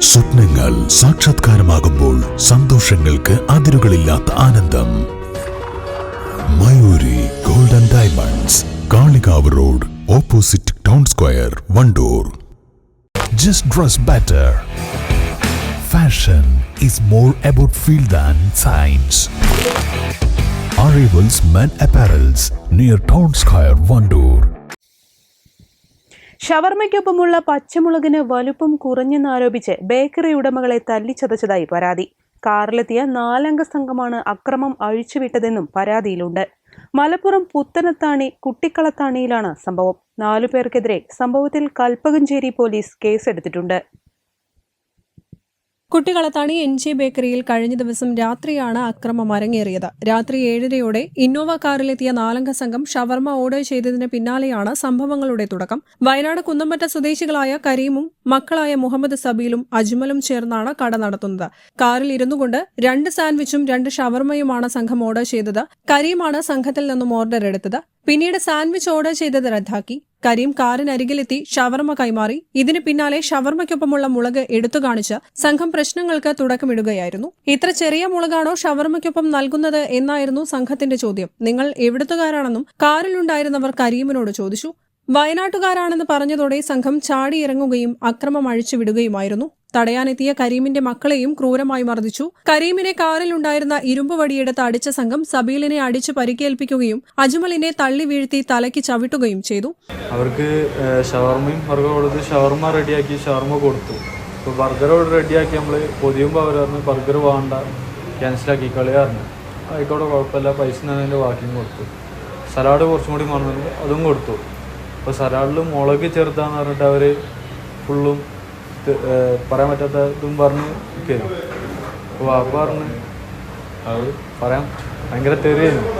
സ്വപ്നങ്ങൾ സാക്ഷാത്കാരമാകുമ്പോൾ സന്തോഷങ്ങൾക്ക് അതിരുകളില്ലാത്ത ആനന്ദം. Mayuri golden diamonds Kalikavu road opposite town square Wandoor. Just dress better fashion is more about feel than science Arrivals Men Apparels near Town Square, Vandoor. ഷവർമ്മയ്ക്കൊപ്പമുള്ള പച്ചമുളകിന് വലുപ്പം കുറഞ്ഞെന്നാരോപിച്ച് bakery ഉടമകളെ തല്ലിച്ചതച്ചതായി പരാതി. കാറിലെത്തിയ നാലംഗ സംഘമാണ് അക്രമം അഴിച്ചുവിട്ടതെന്നും പരാതിയിലുണ്ട്. മലപ്പുറം പുത്തനത്താണി കുട്ടിക്കളത്താണിയിലാണ് സംഭവം. നാലുപേർക്കെതിരെ സംഭവത്തിൽ കൽപ്പകഞ്ചേരി പോലീസ് കേസെടുത്തിട്ടുണ്ട്. കുട്ടികളത്താണി എൻ ജെ ബേക്കറിയിൽ കഴിഞ്ഞ ദിവസം രാത്രിയാണ് അക്രമം അരങ്ങേറിയത്. രാത്രി ഏഴരയോടെ ഇന്നോവ കാറിലെത്തിയ നാലംഗ സംഘം ഷവർമ ഓർഡർ ചെയ്തതിന് പിന്നാലെയാണ് സംഭവങ്ങളുടെ തുടക്കം. വയനാട് കുന്നമ്പറ്റ സ്വദേശികളായ കരീമും മക്കളായ മുഹമ്മദ് സബീലും അജ്മലും ചേർന്നാണ് കട നടത്തുന്നത്. കാറിൽ ഇരുന്നുകൊണ്ട് രണ്ട് സാൻഡ്വിച്ചും രണ്ട് ഷവർമയുമാണ് സംഘം ഓർഡർ ചെയ്തത്. കരീമാണ് സംഘത്തിൽ നിന്നും ഓർഡർ എടുത്തത്. പിന്നീട് സാൻഡ്വിച്ച് ഓർഡർ ചെയ്തത് റദ്ദാക്കി. കരീം കാറിനരികിലെത്തി ഷവർമ കൈമാറി. ഇതിന് പിന്നാലെ ഷവർമ്മയ്ക്കൊപ്പമുള്ള മുളക് എടുത്തു കാണിച്ച് സംഘം പ്രശ്നങ്ങൾക്ക് തുടക്കമിടുകയായിരുന്നു. ഇത്ര ചെറിയ മുളകാണോ ഷവർമ്മയ്ക്കൊപ്പം നൽകുന്നത് എന്നായിരുന്നു സംഘത്തിന്റെ ചോദ്യം. നിങ്ങൾ എവിടുത്തുകാരാണെന്നും കാറിലുണ്ടായിരുന്നവർ കരീമിനോട് ചോദിച്ചു. വയനാട്ടുകാരാണെന്ന് പറഞ്ഞതോടെ സംഘം ചാടിയിറങ്ങുകയും അക്രമം അഴിച്ചുവിടുകയുമായിരുന്നു. തടയാനെത്തിയ കരീമിന്റെ മക്കളെയും ക്രൂരമായി മർദ്ദിച്ചു. കരീമിനെ കാറിലുണ്ടായിരുന്ന ഇരുമ്പ് വടിയെടുത്ത് അടിച്ച സംഘം സബീലിനെ അടിച്ച് പരിക്കേൽപ്പിക്കുകയും അജ്മലിനെ തള്ളി വീഴ്ത്തി തലയ്ക്ക് ചവിട്ടുകയും ചെയ്തു. അവർക്ക് ഷവർമയും അവർക്ക് കൊടുത്ത് ഷവർമ റെഡിയാക്കി ഷവർമ കൊടുത്തു. ഇപ്പോൾ ബർഗർ റെഡിയാക്കി നമ്മൾ പൊതിയുമ്പോൾ അവർ പറഞ്ഞു ബർഗർ വേണ്ട ക്യാൻസലാക്കി കളി പറഞ്ഞു ആയിക്കോട്ടെ കുഴപ്പമില്ല പൈസ അതിന്റെ ബാക്കിയും കൊടുത്തു. സലാഡ് കുറച്ചും കൂടി മറന്നു അതും കൊടുത്തു. അപ്പോൾ സലാഡിൽ മുളക് ചേർത്താന്ന് പറഞ്ഞിട്ട് അവർ ഫുള്ളും പറയാൻ പറ്റാത്ത ഇതും പറഞ്ഞ് അപ്പോൾ വാപ്പ പറഞ്ഞ് അത് പറയാം ഭയങ്കര തെറിയായിരുന്നു.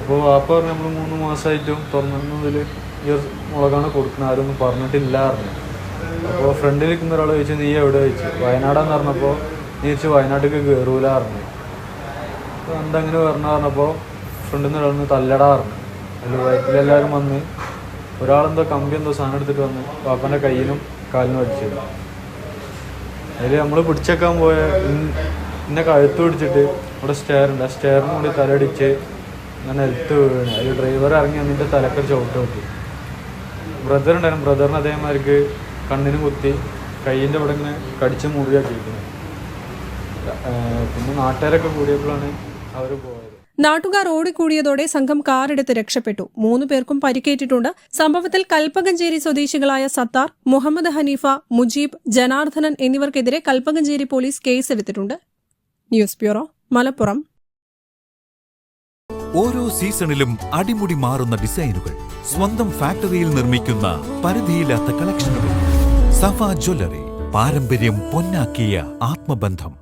അപ്പോൾ വാപ്പ പറഞ്ഞു നമ്മൾ മൂന്ന് മാസമായിട്ടും തുറന്നതിൽ ഈ ഒരു മുളകാണ് കൊടുക്കുന്നത് ആരൊന്നും പറഞ്ഞിട്ടില്ല പറഞ്ഞു. അപ്പോൾ ഫ്രണ്ടിൽ നിൽക്കുന്ന ഒരാൾ ചോദിച്ചു നീ എവിടെ? ചോദിച്ചു. വയനാടാന്ന് പറഞ്ഞപ്പോൾ നീ ചോദിച്ചു വയനാട്ടിലേക്ക് കയറൂല പറഞ്ഞു. അപ്പോൾ എന്താ അങ്ങനെ പറഞ്ഞു പറഞ്ഞപ്പോൾ ഫ്രണ്ടിൽ നിന്ന് ഒരാൾ തല്ലടാ പറഞ്ഞു. അതിൽ വയറ്റിലെല്ലാവരും വന്ന് ഒരാളെന്തോ കമ്പി എന്തോ സാധനം എടുത്തിട്ട് വന്ന് വാപ്പന്റെ കയ്യിനും കാലിനും പഠിച്ചത് അതിൽ നമ്മൾ പിടിച്ചേക്കാൻ പോയ ഇന്നെ കഴുത്ത് പിടിച്ചിട്ട് അവിടെ സ്റ്റെയർ ഉണ്ട്. ആ സ്റ്റെയറിന് കൂടി തലടിച്ച് ഞാൻ നിലത്ത് വീണ്. അതിൽ ഡ്രൈവർ ഇറങ്ങി വന്നിട്ട് തലക്കൊരു ചവിട്ട് നോക്കി ബ്രദർ ഉണ്ടായിരുന്നു. ബ്രദറിന് അതേമാതിരിക്ക് കണ്ണിന് കുത്തി കയ്യിന്റെ അവിടെ ഇങ്ങനെ കടിച്ച് മുറിയാക്കിയിരിക്കുന്നത് പിന്നെ നാട്ടുകാരൊക്കെ കൂടിയപ്പോഴാണ് അവർ പോയത്. നാട്ടുകാർ ഓടിക്കൂടിയതോടെ സംഘം കാറെടുത്ത് രക്ഷപ്പെട്ടു. മൂന്നു പേർക്കും പരിക്കേറ്റിട്ടുണ്ട്. സംഭവത്തിൽ കൽപ്പകഞ്ചേരി സ്വദേശികളായ സത്താർ മുഹമ്മദ് ഹനീഫ മുജീബ് ജനാർദ്ദനൻ എന്നിവർക്കെതിരെ കൽപ്പകഞ്ചേരി പോലീസ് കേസെടുത്തിട്ടുണ്ട്. News bureau Malappuram. ഓരോ സീസണിലും അടിമുടി മാറുന്ന ഡിസൈനുകൾ സ്വന്തം ഫാക്ടറിയിൽ നിർമ്മിക്കുന്ന പരിധിയില്ലാത്ത കളക്ഷനുകൾ. സഫ ജ്വല്ലറി പാരമ്പര്യം പൊന്നാക്കിയ ആത്മബന്ധം.